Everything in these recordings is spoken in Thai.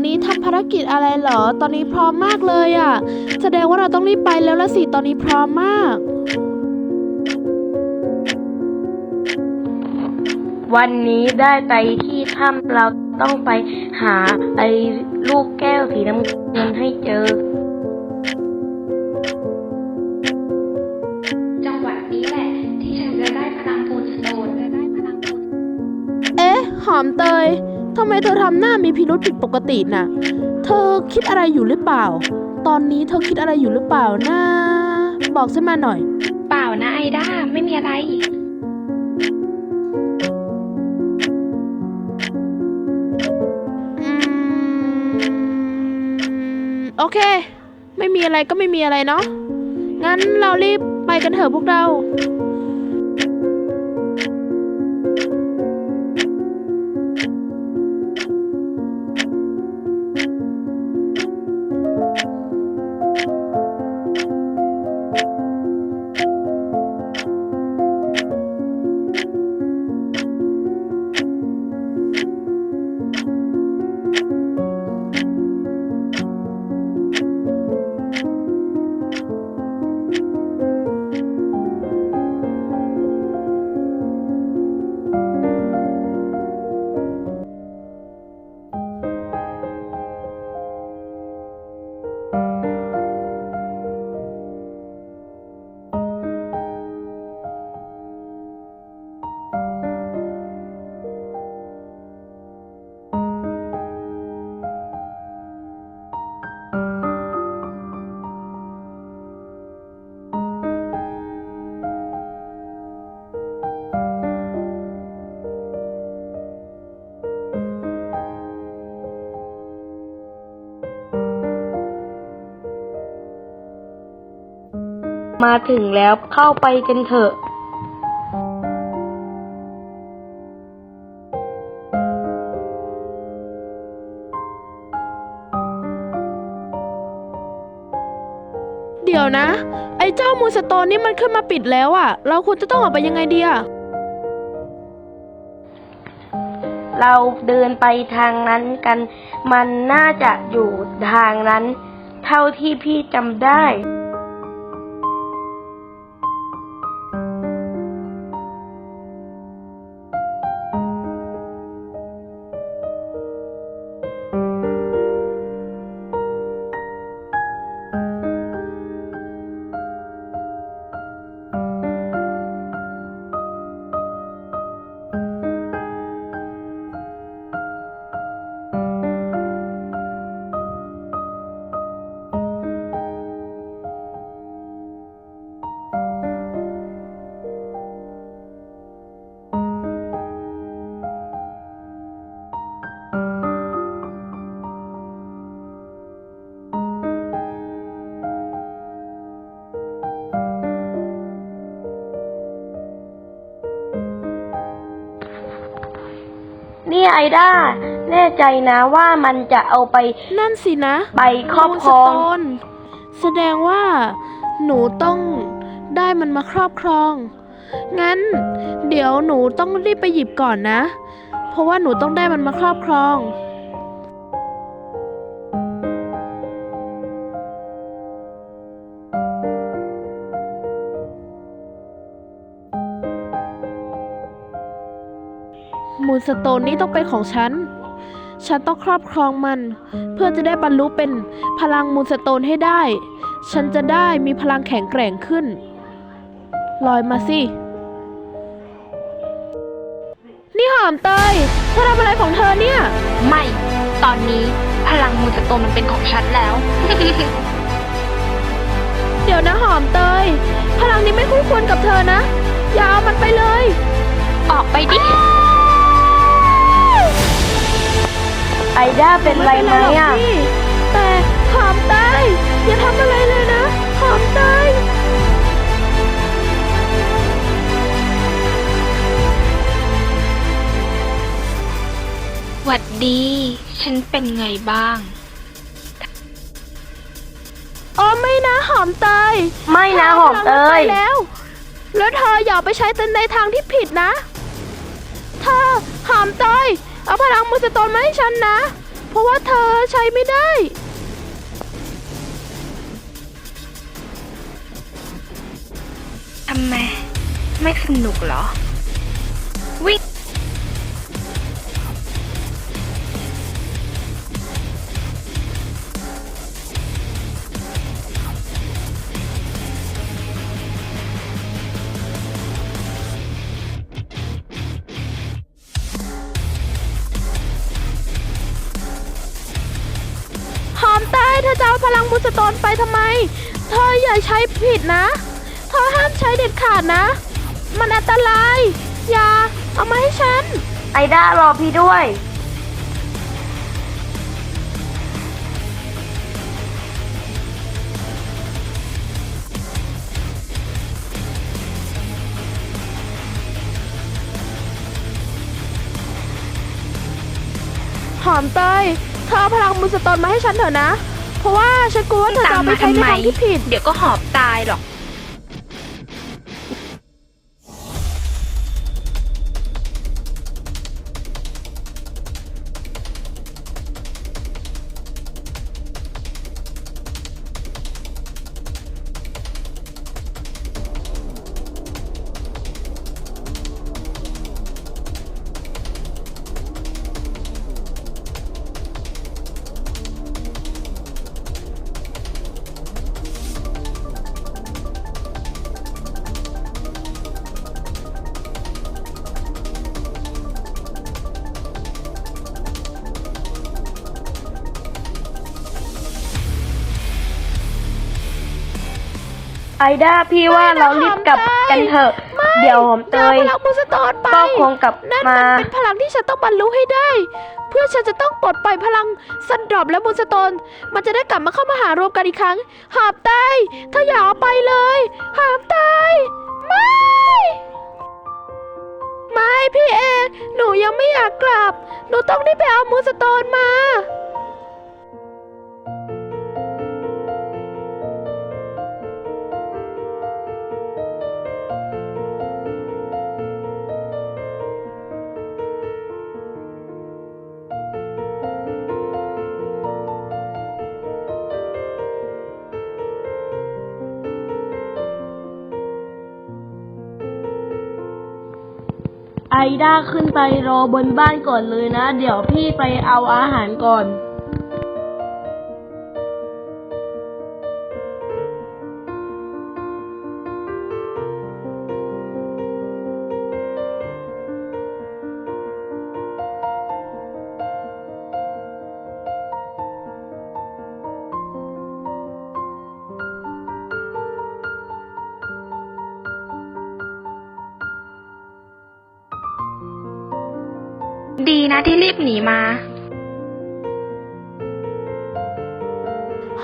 ว่าแต่วันนี้ทำภารกิจอะไรเหรอ ตอนนี้พร้อมมากเลยอะ่ะ แสดงว่าเราต้องรีบไปแล้วละสิ ตอนนี้พร้อมมาก วันนี้ได้ไปที่ถ้ำเราต้องไปหาไอ้ลูกแก้วสีน้ำเงินให้เจอ จังหวะนี้แหละ ที่ฉันจะได้พลังปูนสโตนจะได้พลังปูนเอ๊ะ หอมเตย ทำไมเธอทำหน้ามีพิรุธผิดปกติน่ะ เธอคิดอะไรอยู่หรือเปล่า ตอนนี้เธอคิดอะไรอยู่หรือเปล่านะ บอกฉันมาหน่อย เปล่านะไอด้าไม่มีอะไรอืมโอเค ไม่มีอะไรก็ไม่มีอะไรเนาะ งั้นเรารีบไปกันเถอะพวกเรา มาถึงแล้วเข้าไปกันเถอะเดี๋ยวนะ ไอ้เจ้ามูนสโตนนี่มันขึ้นมาปิดแล้วอะ่ะเราควรจะต้องออกไปยังไงดีอะเราเดินไปทางนั้นกัน มันน่าจะอยู่ทางนั้น เท่าที่พี่จำได้ ไอด้าแน่ใจนะว่ามันจะเอาไปนั่นสินะไปครอบมูนคสรองโตนแสดงว่า หนูต้องได้มันมาครอบครอง งั้น เดี๋ยวหนูต้องรีบไปหยิบก่อนนะ เพราะว่าหนูต้องได้มันมาครอบครอง นสโตนนี้ต้องเป็นของฉัน ฉันต้องครอบครองมัน เพื่อจะได้บรรลุเป็นพลังมูนสโตนให้ได้ ฉันจะได้มีพลังแข็งแกร่งขึ้น ลอยมาสิ นี่หอมเตยเธอทำอะไรของเธอเนี่ย ไม่ ตอนนี้พลังมูนสโตนมันเป็นของฉันแล้ว เดี๋ยวนะหอมเตย พลังนี้ไม่คู่ควรกับเธอนะ อย่าเอามันไปเลย ออกไปดิ ไอด้าเป็นไรไหมหรอกอะ พี่แต่หอมเตยอย่าทำอะไรเลยนะ หอมเตยหวัดดี ฉันเป็นไงบ้าง อ๋อไม่นะหอมเตยไม่นะหอมเตธยไปแล้ว แล้วเธออย่าเอาไปใช้ในทางที่ผิดนะ เธอหอมเตย เอาพลังมือสโตนมาให้ฉันนะ เพราะว่าเธอใช้ไม่ได้ ทำไม ไม่สนุกเหรอ เธอจะเอาพลังมูสโตนไปทำไม เธออย่าใช้ผิดนะ เธอห้ามใช้เด็ดขาดนะ มันอันตราย อย่าเอามาให้ฉัน ไอด้ารอพี่ด้วย หอมเตยเธอเอาพลังมูสโตนมาให้ฉันเถอะนะ เพราะว่าฉันกลัวว่าเธอจะเอาไปใช้ในทางที่ผิด เดี๋ยวก็หอบตายหรอก ไอด้าพี่ว่าเรารีบกลับกันเถอะไม่เดี๋ยวหอมเตยจะอาพลังมูสโตนไปก็คงกลับนั่นมามันเป็นพลังที่ฉันต้องบรรลุให้ได้ เพื่อฉันจะต้องปลดปล่อยพลังซันดรอปและมูสโตนมันจะได้กลับมาเข้ามาหารวมกันอีกครั้ง หาบไตเธออย่าเอาไปเลย หาบไตไม่ ไม่พี่เอกหนูยังไม่อยากกลับ หนูต้องได้ไปเอามูสโตนมา ไอด้าขึ้นไปรอบนบ้านก่อนเลยนะ เดี๋ยวพี่ไปเอาอาหารก่อน นะที่รีบหนีมา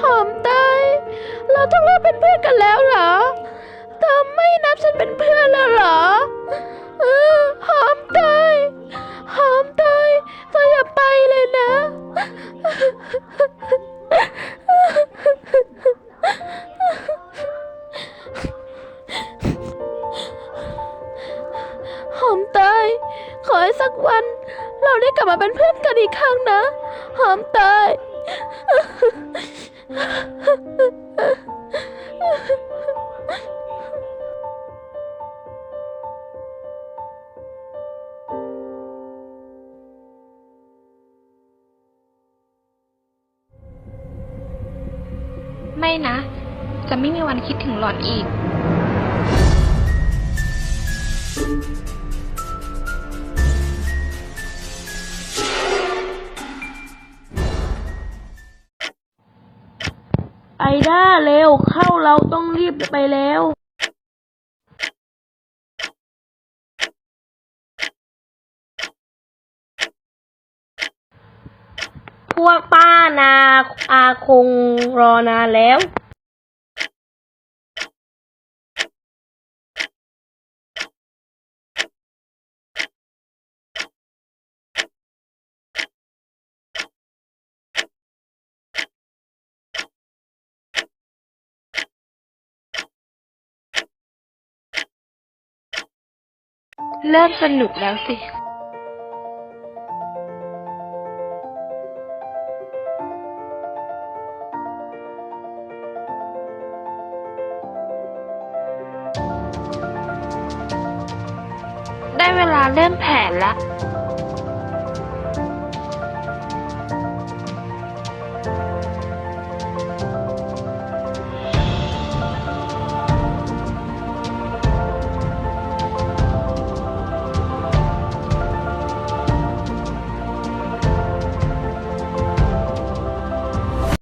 หอมเตยเราต้องเลิกเป็นเพื่อนกันแล้วเหรอเธอไม่นับฉันเป็นเพื่อนแล้วเหรอเออหอมเตยหอมเตยเธออย่าไปเลยนะ หอมเตยขอให้สักวัน ได้กลับมาเป็นเพื่อนกันอีกครั้งนะหอมเตยไม่นะ จะไม่มีวันคิดถึงหล่อนอีก ย่าเร็วเข้าเราต้องรีบไปแล้วพวกป้านาอาคงรอนานแล้ว เริ่มสนุกแล้วสิได้เวลาเริ่มแผนละ